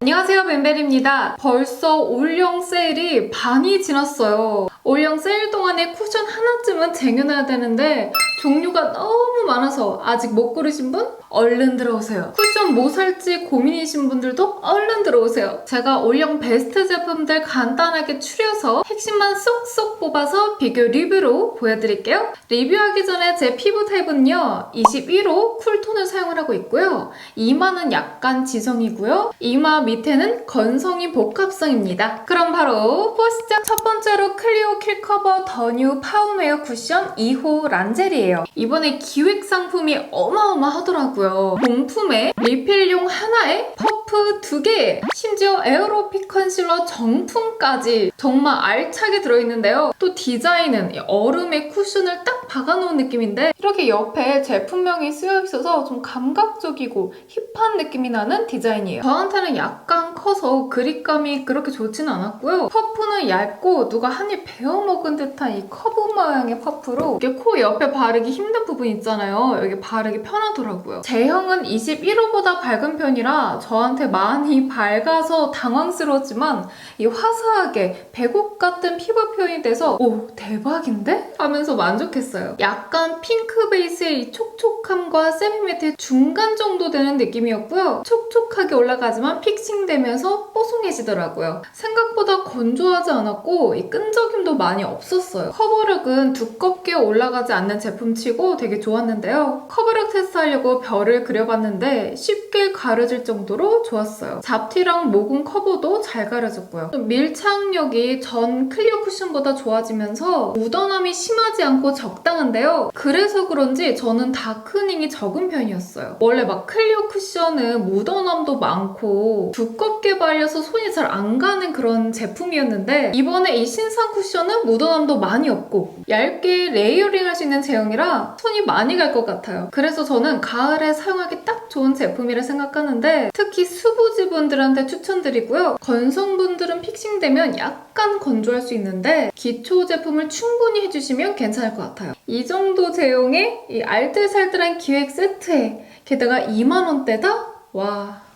안녕하세요 벤벨입니다. 벌써 올영 세일이 반이 지났어요. 올영 세일 동안에 쿠션 하나쯤은 쟁여놔야 되는데 종류가 너무 많아서 아직 못 고르신 분? 얼른 들어오세요. 쿠션 뭐 살지 고민이신 분들도 얼른 들어오세요. 제가 올영 베스트 제품들 간단하게 추려서 핵심만 쏙쏙 뽑아서 비교 리뷰로 보여드릴게요. 리뷰하기 전에 제 피부 타입은요. 21호 쿨톤을 사용을 하고 있고요. 이마는 약간 지성이고요. 이마 밑에는 건성이 복합성입니다. 그럼 바로 보시죠. 첫 번째로 클리오 킬커버 더뉴 파운웨어 쿠션 2호 란젤이에요. 이번에 기획 상품이 어마어마하더라고요. 본품에 리필용 하나에 퍼프 두 개, 심지어 에어로픽 컨실러 정품까지 정말 알차게 들어있는데요. 또 디자인은 이 얼음에 쿠션을 딱 박아놓은 느낌인데 이렇게 옆에 제품명이 쓰여 있어서 좀 감각적이고 힙한 느낌이 나는 디자인이에요. 저한테는 약간 커서 그립감이 그렇게 좋지는 않았고요. 퍼프는 얇고 누가 한입 베어 먹은 듯한 이 커브 모양의 퍼프로 이게 코 옆에 바르기 힘든 부분 있잖아요. 여기 바르기 편하더라고요. 제형은 21호보다 밝은 편이라 저한테 많이 밝아서 당황스러웠지만 이 화사하게 백옥 같은 피부 표현이 돼서 오 대박인데? 하면서 만족했어요. 약간 핑크 베이스의 이 촉촉함과 세미매트의 중간 정도 되는 느낌이었고요. 촉촉하게 올라가지만 픽싱되면서 뽀송해지더라고요. 생각보다 건조하지 않았고 이 끈적임도 많이 없었어요. 커버력은 두껍게 올라가지 않는 제품치고 되게 좋았는데요. 커버력 테스트하려고 별을 그려봤는데 쉽게 가려질 정도로 좋았어요. 잡티랑 모공 커버도 잘 가려졌고요. 좀 밀착력이 전 클리어 쿠션보다 좋아지면서 묻어남이 심하지 않고 적당한데요. 그래서 그런지 저는 다크닝이 적은 편이었어요. 원래 막 클리어 쿠션은 묻어남도 많고 두껍게 발려서 손이 잘 안 가는 그런 제품이었는데 이번에 이 신상 쿠션 은 묻어남도 많이 없고 얇게 레이어링 할 수 있는 제형이라 손이 많이 갈 것 같아요. 그래서 저는 가을에 사용하기 딱 좋은 제품이라 생각하는데 특히 수부지분들한테 추천드리고요. 건성분들은 픽싱되면 약간 건조할 수 있는데 기초 제품을 충분히 해주시면 괜찮을 것 같아요. 이 정도 제형의 이 알뜰살뜰한 기획 세트에 게다가 2만원대다? 와...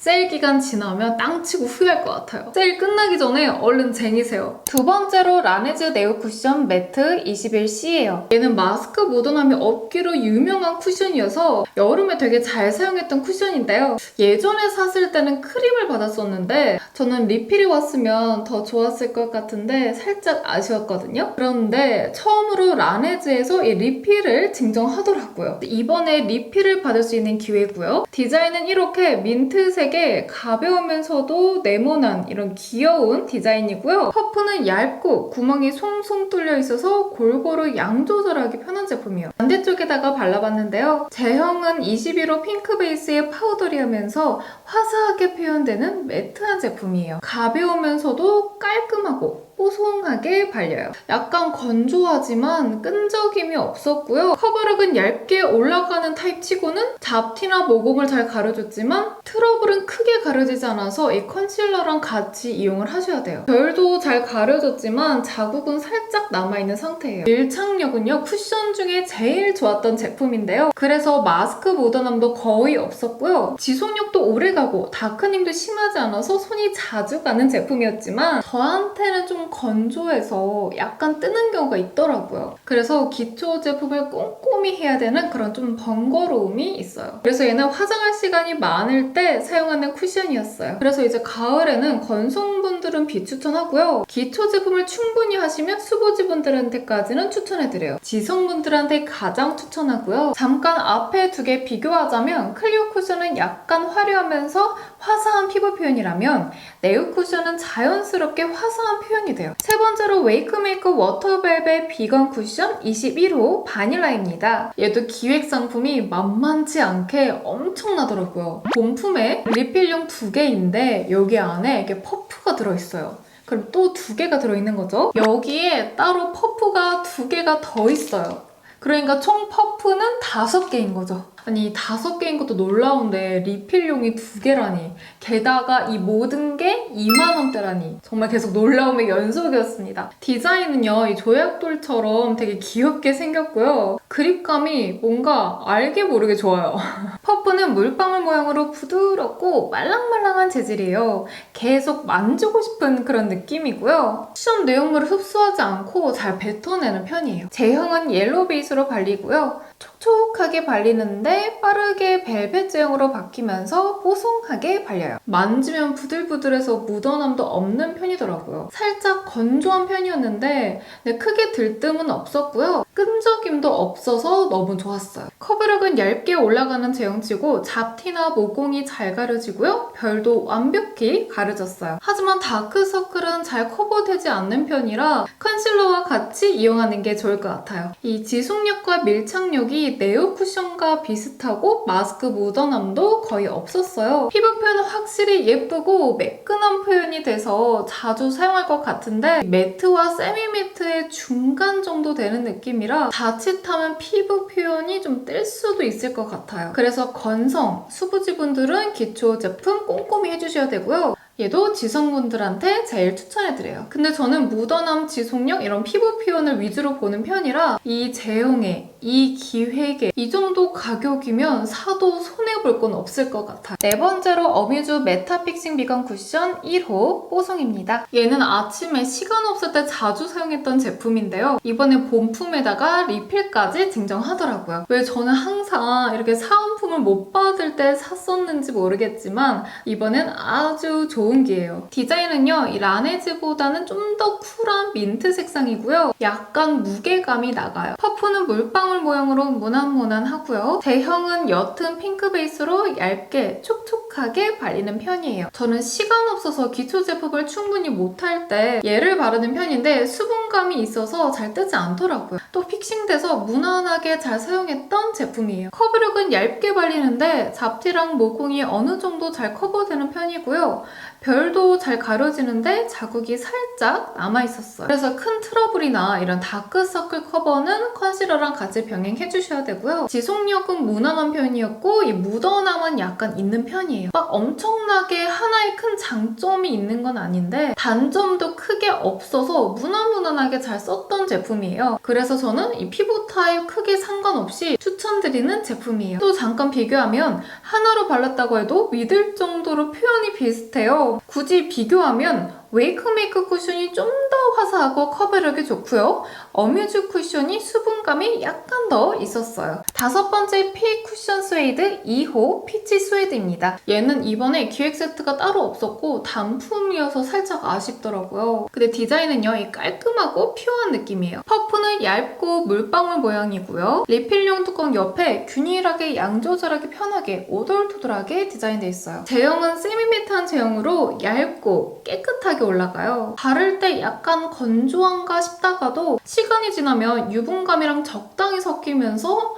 세일 기간 지나면 땅치고 후회할 것 같아요. 세일 끝나기 전에 얼른 쟁이세요. 두 번째로 라네즈 네오 쿠션 매트 21C예요. 얘는 마스크 묻어남이 없기로 유명한 쿠션이어서 여름에 되게 잘 사용했던 쿠션인데요. 예전에 샀을 때는 크림을 받았었는데 저는 리필이 왔으면 더 좋았을 것 같은데 살짝 아쉬웠거든요. 그런데 처음으로 라네즈에서 이 리필을 증정하더라고요. 이번에 리필을 받을 수 있는 기회고요. 디자인은 이렇게 민트색 의 가벼우면서도 네모난 이런 귀여운 디자인이고요. 퍼프는 얇고 구멍이 송송 뚫려 있어서 골고루 양 조절하기 편한 제품이에요. 반대쪽에다가 발라봤는데요. 제형은 21호 핑크 베이스의 파우더리하면서 화사하게 표현되는 매트한 제품이에요. 가벼우면서도 깔끔하고 뽀송하게 발려요. 약간 건조하지만 끈적임이 없었고요. 커버력은 얇게 올라가는 타입 치고는 잡티나 모공을 잘 가려줬지만 트러블은 크게 가려지지 않아서 이 컨실러랑 같이 이용을 하셔야 돼요. 결도 잘 가려졌지만 자국은 살짝 남아있는 상태예요. 밀착력은요 쿠션 중에 제일 좋았던 제품인데요. 그래서 마스크 묻어남도 거의 없었고요. 지속력도 오래가고 다크닝도 심하지 않아서 손이 자주 가는 제품이었지만 저한테는 좀 건조해서 약간 뜨는 경우가 있더라고요. 그래서 기초 제품을 꼼꼼히 해야 되는 그런 좀 번거로움이 있어요. 그래서 얘는 화장할 시간이 많을 때 사용하는 쿠션이었어요. 그래서 이제 가을에는 건성분 들은 비추천하고요. 기초 제품을 충분히 하시면 수부지분들한테까지는 추천해드려요. 지성 분들한테 가장 추천하고요. 잠깐 앞에 두 개 비교하자면 클리오 쿠션은 약간 화려하면서 화사한 피부 표현이라면 네오 쿠션은 자연스럽게 화사한 표현이 돼요. 세 번째로 웨이크 메이크 워터벨벳 비건 쿠션 21호 바닐라입니다. 얘도 기획 상품이 만만치 않게 엄청나더라고요. 본품에 리필용 두 개인데 여기 안에 이게 퍼프가 들어 있어요. 그럼 또 두 개가 들어있는 거죠. 여기에 따로 퍼프가 두 개가 더 있어요. 그러니까 총 퍼프는 다섯 개인 거죠. 아니 다섯 개인 것도 놀라운데 리필용이 두 개라니 게다가 이 모든 게 2만 원대라니 정말 계속 놀라움의 연속이었습니다. 디자인은요 이 조약돌처럼 되게 귀엽게 생겼고요. 그립감이 뭔가 알게 모르게 좋아요. 퍼프는 물방울 모양으로 부드럽고 말랑말랑한 재질이에요. 계속 만지고 싶은 그런 느낌이고요. 쿠션 내용물을 흡수하지 않고 잘 뱉어내는 편이에요. 제형은 옐로우 베이스로 발리고요. 촉촉하게 발리는데 빠르게 벨벳 제형으로 바뀌면서 뽀송하게 발려요. 만지면 부들부들해서 묻어남도 없는 편이더라고요. 살짝 건조한 편이었는데 네, 크게 들뜸은 없었고요. 끈적임도 없어서 너무 좋았어요. 커버력은 얇게 올라가는 제형치고 잡티나 모공이 잘 가려지고요. 별도 완벽히 가려졌어요. 하지만 다크서클은 잘 커버되지 않는 편이라 컨실러와 같이 이용하는 게 좋을 것 같아요. 이 지속력과 밀착력이 네오 쿠션과 비슷하고 마스크 묻어남도 거의 없었어요. 피부 표현은 확실히 예쁘고 매끈한 표현이 돼서 자주 사용할 것 같은데 매트와 세미 매트의 중간 정도 되는 느낌이라 자칫하면 피부 표현이 좀 뜰 수도 있을 것 같아요. 그래서 건성, 수부지 분들은 기초 제품 꼼꼼히 해주셔야 되고요. 얘도 지성분들한테 제일 추천해드려요. 근데 저는 묻어남 지속력 이런 피부 표현을 위주로 보는 편이라 이 제형에 이 기획에 이 정도 가격이면 사도 손해볼 건 없을 것 같아요. 네 번째로 어뮤즈 메타픽싱 미건 쿠션 1호 뽀송입니다. 얘는 아침에 시간 없을 때 자주 사용했던 제품인데요. 이번에 본품에다가 리필까지 증정하더라고요. 왜 저는 항상 이렇게 사은품을 못 받을 때 샀었는지 모르겠지만 이번엔 아주 좋은 기예요. 디자인은요, 이 라네즈보다는 좀 더 쿨한 민트 색상이고요. 약간 무게감이 나가요. 퍼프는 물방울 모양으로 무난무난하고요. 제형은 옅은 핑크 베이스로 얇게 촉촉하게 발리는 편이에요. 저는 시간 없어서 기초 제품을 충분히 못할 때 얘를 바르는 편인데 수분감이 있어서 잘 뜨지 않더라고요. 또 픽싱돼서 무난하게 잘 사용했던 제품이에요. 커버력은 얇게 발리는데 잡티랑 모공이 어느 정도 잘 커버되는 편이고요. 별도 잘 가려지는데 자국이 살짝 남아있었어요. 그래서 큰 트러블이나 이런 다크서클 커버는 컨실러랑 같이 병행해 주셔야 되고요. 지속력은 무난한 편이었고 이 묻어남은 약간 있는 편이에요. 막 엄청나게 하나의 큰 장점이 있는 건 아닌데 단점도 크게 없어서 무난무난하게 잘 썼던 제품이에요. 그래서 저는 이 피부 타입 크게 상관없이 추천드리는 제품이에요. 또 잠깐 비교하면 하나로 발랐다고 해도 믿을 정도로 표현이 비슷해요. 굳이 비교하면 웨이크메이크 쿠션이 좀 더 화사하고 커버력이 좋고요. 어뮤즈 쿠션이 수분감이 약간 더 있었어요. 다섯 번째 피 쿠션 스웨이드 2호 피치 스웨이드입니다. 얘는 이번에 기획 세트가 따로 없었고 단품이어서 살짝 아쉽더라고요. 근데 디자인은요, 이 깔끔하고 퓨어한 느낌이에요. 퍼프는 얇고 물방울 모양이고요. 리필용 뚜껑 옆에 균일하게 양 조절하기 편하게 오돌토돌하게 디자인되어 있어요. 제형은 세미매트한 제형으로 얇고 깨끗하게 올라가요. 바를 때 약간 건조한가 싶다가도 시간이 지나면 유분감이랑 적당히 섞이면서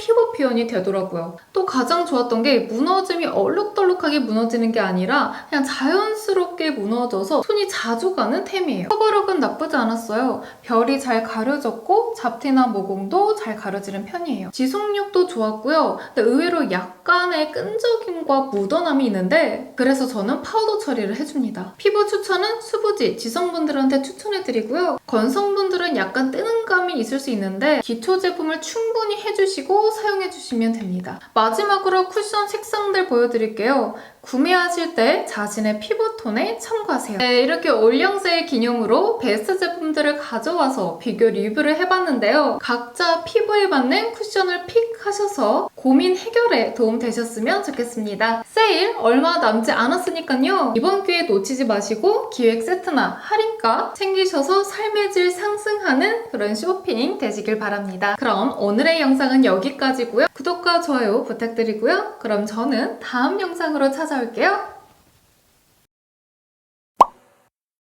피부 표현이 되더라고요. 또 가장 좋았던 게 무너짐이 얼룩덜룩하게 무너지는 게 아니라 그냥 자연스럽게 무너져서 손이 자주 가는 템이에요. 커버력은 나쁘지 않았어요. 별이 잘 가려졌고 잡티나 모공도 잘 가려지는 편이에요. 지속력도 좋았고요. 근데 의외로 약간의 끈적임과 묻어남이 있는데 그래서 저는 파우더 처리를 해줍니다. 피부 추천은 수부지, 지성분들한테 추천해드리고요. 건성분들은 약간 뜨는 감이 있을 수 있는데 기초 제품을 충분히 해주시고 사용해 주시면 됩니다. 마지막으로 쿠션 색상들 보여드릴게요. 구매하실 때 자신의 피부톤에 참고하세요. 네, 이렇게 올영세일 기념으로 베스트 제품들을 가져와서 비교 리뷰를 해봤는데요. 각자 피부에 맞는 쿠션을 픽하셔서 고민 해결에 도움 되셨으면 좋겠습니다. 세일 얼마 남지 않았으니까요. 이번 기회 놓치지 마시고 기획 세트나 할인가 챙기셔서 삶의 질 상승하는 그런 쇼핑 되시길 바랍니다. 그럼 오늘의 영상은 여기까지고요. 구독과 좋아요 부탁드리고요. 그럼 저는 다음 영상으로 찾아올게요.